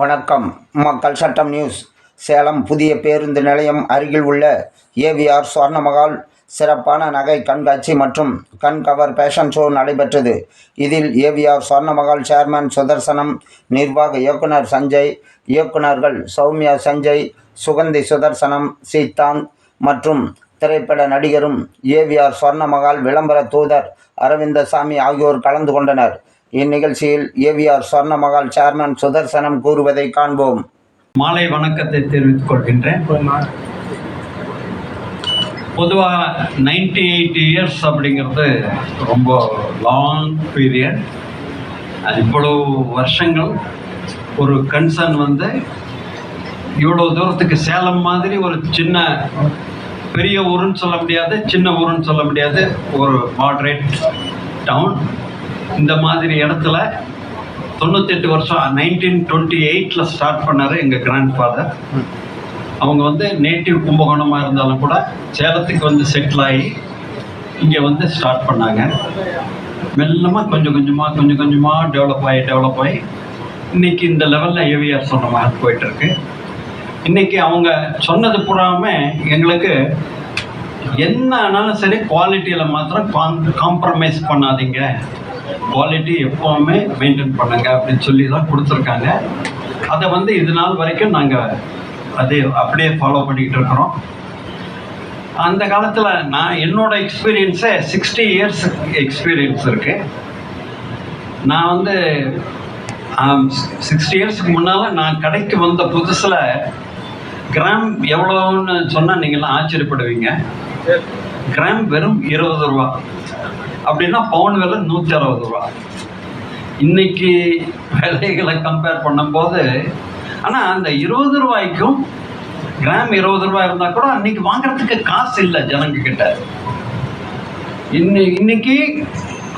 வணக்கம். மக்கள் சட்டம் நியூஸ். சேலம் புதிய பேருந்து நிலையம் அருகில் உள்ள ஏவிஆர் சுவர்ணமகால் சிறப்பான நகை கண்காட்சி மற்றும் கண்கவர் ஃபேஷன் ஷோ நடைபெற்றது. இதில் ஏவிஆர் சுவர்ணமகால் சேர்மன் சுதர்சனம் நிர்வாக இயக்குனர் சஞ்சய் இயக்குனர்கள் சௌமியா சஞ்சய் சுகந்தி சுதர்சனம் சீதாந்த் மற்றும் திரைப்பட நடிகரும் ஏவிஆர் சுவர்ணமகால் விளம்பர தூதர் அரவிந்தசாமி ஆகியோர் கலந்து கொண்டனர். இந்நிகழ்ச்சியில் ஏவிஆர் சொர்ணமகால் சேர்மன் சுதர்சனம் கூறுவதை காண்போம். மாலை வணக்கத்தை தெரிவித்துக் கொள்கின்றேன். பொதுவாக நைன்டி எயிட் இயர்ஸ் அப்படிங்கிறது ரொம்ப லாங் பீரியட் அது இவ்வளோ வருஷங்கள். ஒரு கன்சர்ன் வந்து இவ்வளோ தூரத்துக்கு சேலம் மாதிரி ஒரு சின்ன பெரிய ஊருன்னு சொல்ல முடியாது சின்ன ஊருன்னு சொல்ல முடியாது. ஒரு மாட்ரேட் டவுன் இந்த மாதிரி இடத்துல தொண்ணூத்தெட்டு வருஷம் நைன்டீன் டுவெண்ட்டி எயிட்டில் ஸ்டார்ட் பண்ணார் எங்கள் கிராண்ட் ஃபாதர் அவங்க வந்து நேட்டிவ் கும்பகோணமாக இருந்தாலும் கூட சேலத்துக்கு வந்து செட்டில் ஆகி இங்கே வந்து ஸ்டார்ட் பண்ணாங்க. மெல்லமாக கொஞ்சம் கொஞ்சமாக கொஞ்சம் கொஞ்சமாக டெவலப் ஆகி டெவலப் ஆகி இன்னைக்கு இந்த லெவலில் ஏவிஆர் சொன்ன மாதிரி போயிட்டுருக்கு. இன்னைக்கு அவங்க சொன்னது பூராமே எங்களுக்கு என்ன ஆனாலும் சரி குவாலிட்டியில் மாத்திரம் காம்ப்ரமைஸ் பண்ணாதீங்க. குவாலிட்டி எப்போவுமே மெயின்டைன் பண்ணுங்க அப்படின்னு சொல்லி தான் கொடுத்துருக்காங்க. அதை வந்து இது நாள் வரைக்கும் நாங்கள் அதே அப்படியே ஃபாலோ பண்ணிக்கிட்டு இருக்கிறோம். அந்த காலத்தில் நான் என்னோட எக்ஸ்பீரியன்ஸே சிக்ஸ்டி இயர்ஸ் எக்ஸ்பீரியன்ஸ் இருக்குது நான் வந்து சிக்ஸ்டி இயர்ஸ்க்கு முன்னால் நான் கடைக்கு வந்த புதுசில் கிராம் எவ்வளோன்னு சொன்னால் நீங்கள்லாம் ஆச்சரியப்படுவீங்க. கிராம் வெறும் இருபது ரூபா. அப்படின்னா பவுன் விலை நூற்றி அறுபது ரூபா. இன்னைக்கு விலைகளை கம்பேர் பண்ணும்போது ஆனால் அந்த இருபது ரூபாய்க்கும் கிராம் இருபது ரூபாய் இருந்தால் கூட அன்னைக்கு வாங்குறதுக்கு காசு இல்லை ஜனங்க கிட்ட இன்னை இன்னைக்கு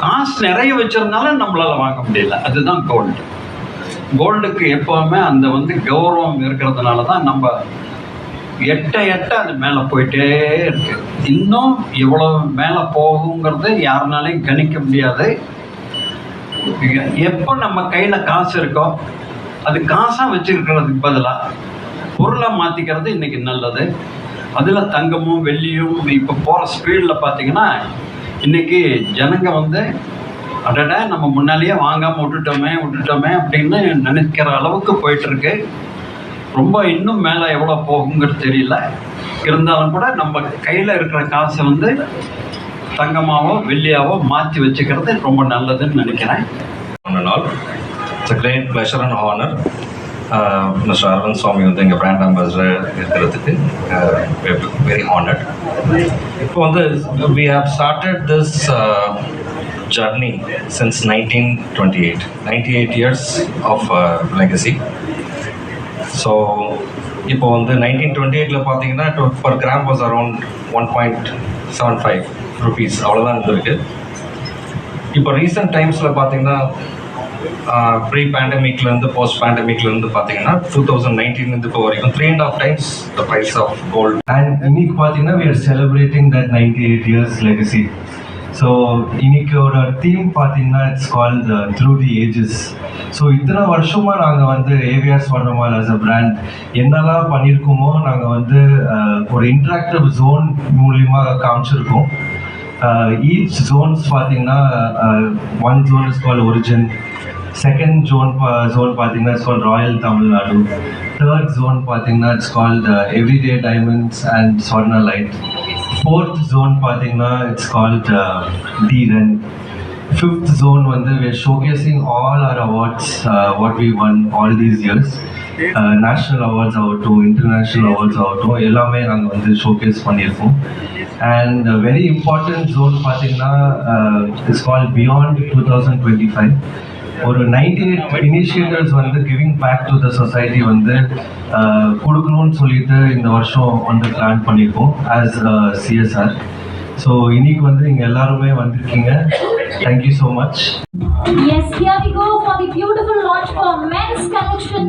காசு நிறைய வச்சிருந்தால நம்மளால வாங்க முடியல. அதுதான் கோல்டு கோல்டுக்கு எப்போவுமே அந்த வந்து கௌரவம் இருக்கிறதுனால தான் நம்ம எட்ட எட்ட அது மேலே போயிட்டே இருக்கு. இன்னும் எவ்வளோ மேலே போகுங்கிறது யாருனாலையும் கணிக்க முடியாது. எப்போ நம்ம கையில் காசு இருக்கோ அது காசாக வச்சுருக்கிறதுக்கு பதிலாக பொருளை மாற்றிக்கிறது இன்றைக்கி நல்லது. அதில் தங்கமும் வெள்ளியும் இப்போ போகிற ஸ்பீடில் பார்த்தீங்கன்னா இன்றைக்கி ஜனங்க வந்து அடட நம்ம முன்னாலேயே வாங்காமல் விட்டுட்டோமே விட்டுட்டோமே அப்படின்னு நினைக்கிற அளவுக்கு போயிட்டுருக்கு ரொம்ப இன்னும் மேலே எவ்வளோ போகுங்கிறது தெரியல. இருந்தாலும் கூட நம்ம கையில் இருக்கிற காசை வந்து தங்கமாவோ வெள்ளியாவோ மாற்றி வச்சுக்கிறது ரொம்ப நல்லதுன்னு நினைக்கிறேன். நாள் it's a great pleasure and honour mister Aravind Swamy வந்து எங்கள் பிராண்ட் அம்பாசிடர் இருக்கிறதுக்கு வெரி ஹானர்ட் இப்போ வந்து we have started this journey since nineteen twenty eight ninety eight years of legacy so இப்போ வந்து நைன்டீன் டுவெண்ட்டி எயிட்டில் பார்த்தீங்கன்னா per gram was around one point seven five rupees அவ்வளோதான் இருந்திருக்கு. இப்போ ரீசெண்ட் டைம்ஸில் பார்த்தீங்கன்னா ப்ரீ பேண்டமிக்லேருந்து போஸ்ட் பேண்டமிக்லேருந்து பார்த்தீங்கன்னா டூ தௌசண்ட் நைன்டீன்லேருந்து இப்போ வரைக்கும் three and half times the price of gold and இன்னைக்கு பார்த்தீங்கன்னா we are celebrating that ninety eight years legacy so இன்னைக்கோட theme பார்த்தீங்கன்னா it's called through the ages so இத்தனை வருஷமாக நாங்கள் வந்து AVR Swarnamahal as a brand என்னெல்லாம் பண்ணியிருக்கோமோ நாங்கள் வந்து uh, ஒரு இன்ட்ராக்டிவ் ஜோன் மூலியமா காமிச்சிருக்கோம். Uh, ஈச் ஜோன்ஸ் பார்த்தீங்கன்னா one zone is call origin second zone zone பார்த்தீங்கன்னா it's call royal Tamil Nadu third zone பார்த்தீங்கன்னா it's called everyday diamonds and Swarna light fourth zone பார்த்தீங்கன்னா it's called D run fifth zone வந்து we're showcasing all our awards uh, what we won all these national awards uh, ஆகட்டும் international awards ஆகட்டும் எல்லாமே நாங்கள் வந்து showcase பண்ணியிருக்கோம். And very important zone பார்த்தீங்கன்னா it's call beyond two thousand twenty five ஒரு ninety eight initiatives வந்து giving back to the society வந்து கொடுக்கணும்னு சொல்லிட்டு இந்த வருஷம் வந்து பிளான் பண்ணியிருக்கோம் ஆஸ் சிஎஸ்ஆர் ஸோ இன்னைக்கு வந்து நீங்கள் எல்லாருமே வந்திருக்கீங்க. Thank you so much Yes, here we go for the beautiful launch for men's collection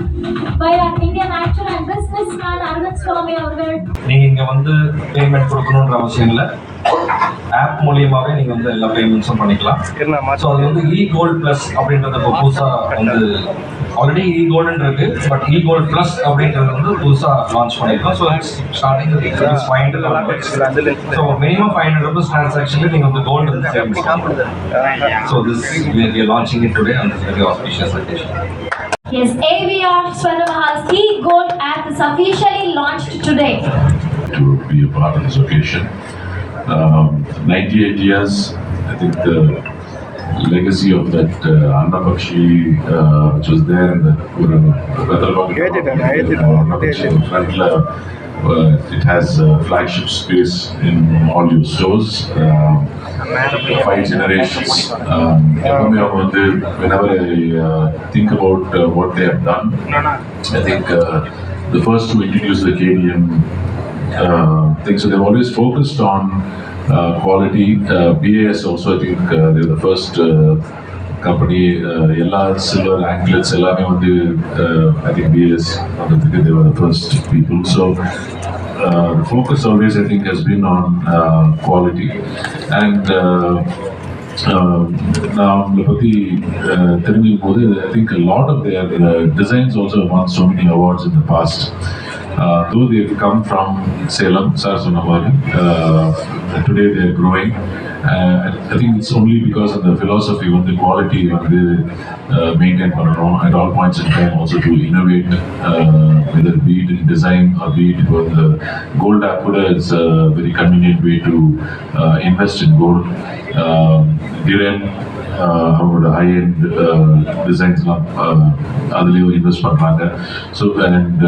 by our Indian actor and businessman Arvind Swami அவர்கள் நீங்கள் இங்கே வந்து பேமெண்ட் கொடுக்கணுன்ற அவசியம் இல்லை. ஆப் மூலியமாகவே நீங்கள் வந்து எல்லா பேமெண்ட்ஸும் பண்ணிக்கலாம். ஸோ அது வந்து இ கோல்ட் ப்ளஸ் அப்படின்றத இப்போ புதுசாக வந்து ஆல்ரெடி இ கோல்டன் இருக்கு. பட் இ கோல்ட் ப்ளஸ் அப்படின்றது வந்து புதுசாக லான்ச் பண்ணியிருக்கோம் so it's starting five hundred so minimum five hundred rupees ட்ரான்சாக்ஷனில் நீங்கள் வந்து கோல்டு வந்து save so this we are launching it today and very auspicious occasion Yes, AVR Swarnamahal's Key Gold app is officially launched today. to be a part of this occasion. um, 98 years. I think the legacy of that uh, Anna Bakshi, uh, which was there in the Kurun, uh, it has uh, flagship space in all your stores. Uh, um, five generations. Um, whenever I uh, think about uh, what they have done, I think uh, the first to introduce the KDM uh, thing. So they've always focused on uh, quality. Uh, BAS also, I think, uh, they're the first uh, company. Uh, எல்லா silver anklets எல்லாமே வந்து uh, I think BAS வந்ததுக்கு they were the first people. So uh, the focus always I think has been on uh, quality and. Uh, um, நான் அவங்களை பற்றி தெரிஞ்சுக்கும் போது I think lot of their designs also won so many awards in the past. Uh, though they've come from Salem, sir சொன்ன மாதிரி uh, today they're growing. Uh, I think it's only because of the philosophy வந்து quality வந்து uh, maintain பண்ணணும் at all points in time also to innovate uh, whether be it in design or be it for the gold app கூட it's a very convenient way to uh, invest in gold. Um, Dhiren, uh, அவங்களோட high end டிசைன்ஸ்லாம் அதுலேயும் invest பண்ணுறாங்க so and